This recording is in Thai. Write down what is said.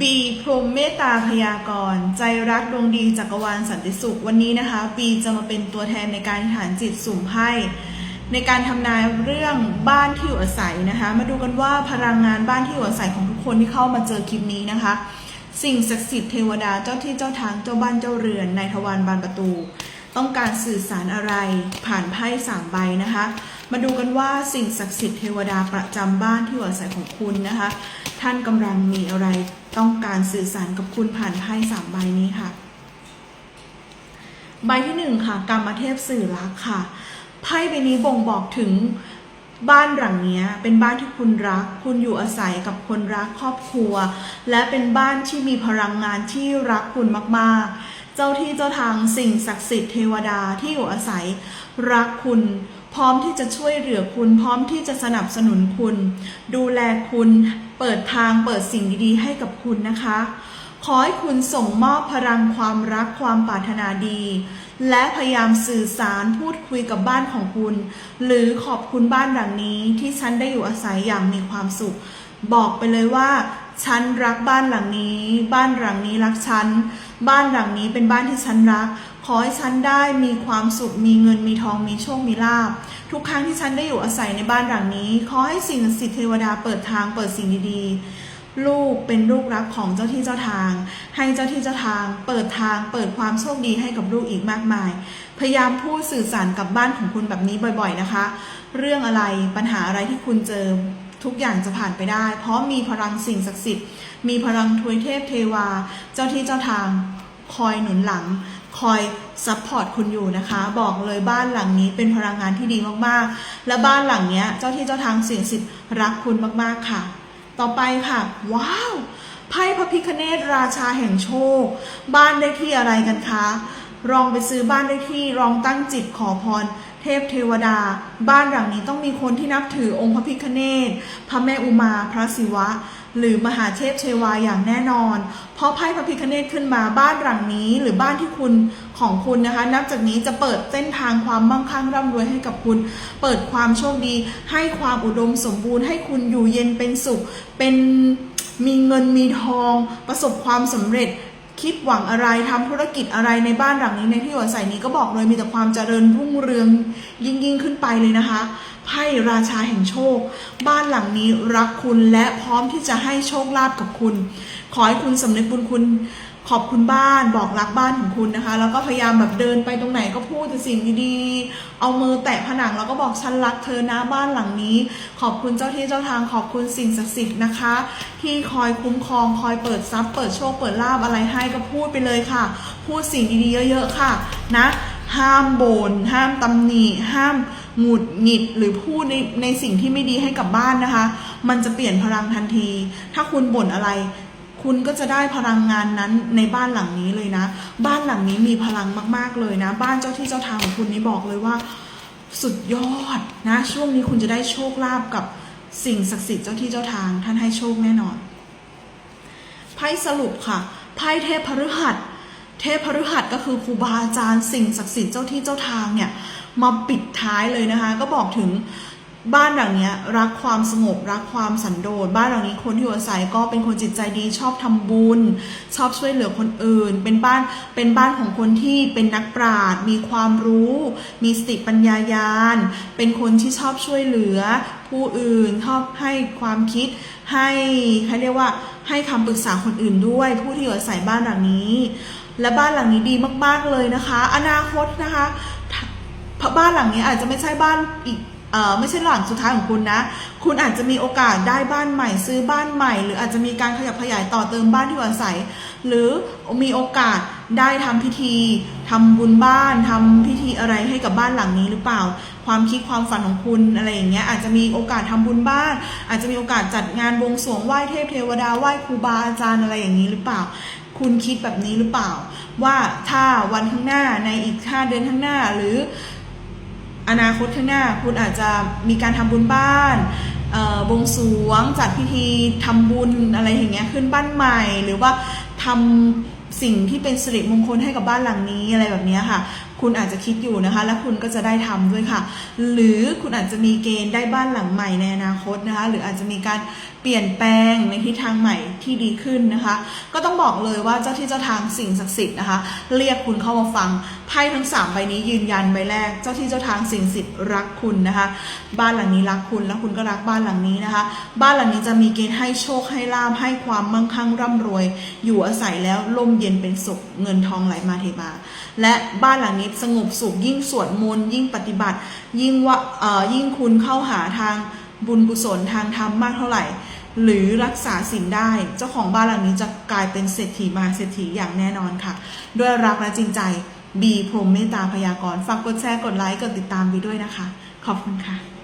บีพรหมเมตตาพยากรณ์ใจรักดวงดีจักรวาลสันติสุขวันนี้นะคะบีจะมาเป็นตัวแทนในการฐานจิตสุ่มไพ่ในการทำนายเรื่องบ้านที่อยู่อาศัยนะคะ มาดูกันว่าพลังงานบ้านที่อยู่อาศัยของทุกคนที่เข้ามาเจอคลิปนี้นะคะ สิ่งศักดิ์สิทธิ์เทวดาเจ้าที่เจ้าทางเจ้าบ้านเจ้าเรือนในทวารบานประตู ต้องการสื่อสารอะไรผ่านไพ่สามใบนะคะ มาดูกันว่าสิ่งศักดิ์สิทธิ์เทวดาประจำบ้านที่อยู่อาศัยของคุณนะคะ ท่านกำลังมีอะไรต้องการสื่อสารกับคุณผ่านไพ่สามใบนี้ค่ะ ใบที่หนึ่งค่ะกรรมเทพสื่อรักค่ะไพ่ใบนี้บ่งบอกถึงบ้านหลังนี้เป็นบ้านที่คุณรัก คุณอยู่อาศัยกับคนรักครอบครัว และเป็นบ้านที่มีพลังงานที่รักคุณมากๆ เจ้าที่เจ้าทางสิ่งศักดิ์สิทธิ์เทวดาที่อยู่อาศัย รักคุณ พร้อมที่จะช่วยเหลือคุณ พร้อมที่จะสนับสนุนคุณ ดูแลคุณ เปิดทางเปิดสิ่งดีๆ ให้กับคุณนะคะ ขอให้คุณส่งมอบพลังความรักความปรารถนาดี และพยายามสื่อสารพูดคุยกับบ้านของคุณ หรือขอบคุณบ้านหลังนี้ที่ฉันได้อยู่อาศัยอย่างมีความสุข บอกไปเลยว่าฉันรักบ้านหลังนี้ บ้านหลังนี้รักฉัน บ้านหลังนี้เป็นบ้านที่ฉันรัก ขอให้ฉันได้มีความสุข มีเงิน มีทอง มีโชค มีลาภทุกครั้งที่ฉันได้อยู่อาศัยในบ้านหลังนี้ ขอให้สิ่งศักดิ์สิทธิ์เทวดาเปิดทาง เปิดสิ่งดีๆ ลูกเป็นลูกรักของเจ้าที่เจ้าทาง ให้เจ้าที่เจ้าทาง เปิดทาง เปิดความโชคดีให้กับลูกอีกมากมาย พยายามพูดสื่อสารกับบ้านของคุณแบบนี้บ่อย ๆ นะคะ เรื่องอะไร ปัญหาอะไรที่คุณเจอ ทุกอย่างจะผ่านไปได้ เพราะมีพลังสิ่งศักดิ์สิทธิ์ มีพลังทวยเทพเทวา เจ้าที่เจ้าทาง คอยหนุนหลัง คอยซัพพอร์ตคุณอยู่นะคะ บอกเลยบ้านหลังนี้เป็นพลังงานที่ดีมากๆ และบ้านหลังเนี้ยเจ้าที่เจ้าทางสิ่งศักดิ์สิทธิ์รักคุณมากๆค่ะ ต่อไปค่ะ ว้าวไพ่พระพิคเนตราชาแห่งโชค บ้านได้ที่อะไรกันคะลองไปซื้อบ้านได้ที่ลองตั้งจิตขอพร เทพเทวดา บ้านหลังนี้ต้องมีคนที่นับถือองค์พระพิคเนตพระแม่อุมาพระศิวะ หรือมหาเทพเชวาอย่างแน่นอน เพราะไพ่พระพิคเนตขึ้นมาบ้านหลังนี้หรือบ้านที่คุณของคุณนะคะ นับจากนี้จะเปิดเส้นทางความมั่งคั่งร่ำรวยให้กับคุณ เปิดความโชคดี ให้ความอุดมสมบูรณ์ ให้คุณอยู่เย็นเป็นสุข เป็นมีเงินมีทอง ประสบความสำเร็จ คิดหวังอะไรทำธุรกิจอะไรในบ้านหลังนี้ในที่อยู่อาศัยนี้ก็บอกเลยมีแต่ความเจริญรุ่งเรืองยิ่งยิ่งขึ้นไปเลยนะคะไพ่ราชาแห่งโชค บ้านหลังนี้รักคุณและพร้อมที่จะให้โชคลาภกับคุณ ขอให้คุณสำนึกบุญคุณ ขอบคุณบ้านบอกรักบ้านของคุณนะคะ แล้วก็พยายามแบบเดินไปตรงไหนก็พูดแต่สิ่งดีๆ เอามือแตะผนังแล้วก็บอกฉันรักเธอนะบ้านหลังนี้ ขอบคุณเจ้าที่เจ้าทางขอบคุณสิ่งศักดิ์สิทธิ์นะคะ ที่คอยคุ้มครองคอยเปิดทรัพย์เปิดโชคเปิดลาบอะไรให้ก็พูดไปเลยค่ะ พูดสิ่งดีๆเยอะๆค่ะนะห้ามบน่นห้ามตำหนิห้ามหงุดหงิดหรือพูดในในสิ่งที่ไม่ดีให้กับบ้านนะคะ มันจะเปลี่ยนพลังทันที ถ้าคุณบ่นอะไร คุณก็จะได้พลังงานนั้นในบ้านหลังนี้เลยนะ บ้านหลังนี้มีพลังมากๆเลยนะ บ้านเจ้าที่เจ้าทางของคุณนี่บอกเลยว่า สุดยอดนะ ช่วงนี้คุณจะได้โชคลาภกับสิ่งศักดิ์สิทธิ์เจ้าที่เจ้าทาง ท่านให้โชคแน่นอน ไพ่สรุปค่ะ ไพ่เทพพฤหัส เทพพฤหัสก็คือครูบาอาจารย์ สิ่งศักดิ์สิทธิ์เจ้าที่เจ้าทางเนี่ยมาปิดท้ายเลยนะคะ ก็บอกถึง บ้านหลังเนี้ยรักความสงบรักความสันโดษบ้านหลังนี้คนที่อยู่อาศัยก็เป็นคนจิตใจดีชอบทำบุญ ชอบช่วยเหลือคนอื่น เป็นบ้านเป็นบ้านของคนที่เป็นนักปราชญ์มีความรู้ มีสติปัญญายาณเป็นคนที่ชอบช่วยเหลือ ผู้อื่นชอบให้ความคิดให้เขาเรียกว่าให้คำปรึกษาคนอื่นด้วย ผู้ที่อยู่อาศัยบ้านหลังนี้ และบ้านหลังนี้ดีมาก ๆเลยนะคะ อนาคตนะคะบ้านหลังนี้อาจจะไม่ใช่บ้านอีก ไม่ใช่หลังสุดท้ายของคุณนะ คุณอาจจะมีโอกาสได้บ้านใหม่ ซื้อบ้านใหม่ หรืออาจจะมีการขยับขยายต่อเติมบ้านที่อยู่อาศัย หรือมีโอกาสได้ทำพิธีทำบุญบ้านทำพิธีอะไรให้กับบ้านหลังนี้หรือเปล่า ความคิดความฝันของคุณอะไรอย่างเงี้ยอาจจะมีโอกาสทำบุญบ้าน อาจจะมีโอกาสจัดงานบวงสรวงไหว้เทพเทวดาไหว้ครูบาอาจารย์อะไรอย่างนี้หรือเปล่า คุณคิดแบบนี้หรือเปล่า ว่าถ้าวันข้างหน้าในอีก5เดือนข้างหน้าหรือ อนาคตข้างหน้าคุณอาจจะมีการทำบุญบ้านบวงสรวงจัดพิธีทำบุญอะไรอย่างเงี้ยขึ้นบ้านใหม่หรือว่าทำ สิ่งที่เป็นสิริมงคลให้กับบ้านหลังนี้อะไรแบบนี้ค่ะ คุณอาจจะคิดอยู่นะคะ และคุณก็จะได้ทำด้วยค่ะ หรือคุณอาจจะมีเกณฑ์ได้บ้านหลังใหม่ในอนาคตนะคะ หรืออาจจะมีการเปลี่ยนแปลงในทิศทางใหม่ที่ดีขึ้นนะคะ ก็ต้องบอกเลยว่าเจ้าที่เจ้าทางสิ่งศักดิ์สิทธิ์นะคะ เรียกคุณเข้ามาฟังไพ่ทั้งสามใบนี้ยืนยันใบแรก เจ้าที่เจ้าทางสิ่งศักดิ์สิทธิ์รักคุณนะคะ บ้านหลังนี้รักคุณและคุณก็รักบ้านหลังนี้นะคะ บ้านหลังนี้จะมีเกณฑ์ให้โชคให้ลาภให้ความมั่งคั่งร่ำรวย อยู่อาศัยแล้วลมเย็นเป็นสุขเงินทองไหลมาเทมา และบ้านหลังนี้สงบสุขยิ่งสวดมนต์ยิ่งปฏิบัติ ยิ่งว่าเอ่อยิ่งคุณเข้าหาทางบุญกุศลทางธรรมมากเท่าไหร่ หรือรักษาสิ่งได้ เจ้าของบ้านหลังนี้จะกลายเป็นเศรษฐีมหาเศรษฐีอย่างแน่นอนค่ะ ด้วยรักและจริงใจบีพรมเมตตาพยากรณ์ฝากกดแชร์กดไลค์กดติดตามบีด้วยนะคะ ขอบคุณค่ะ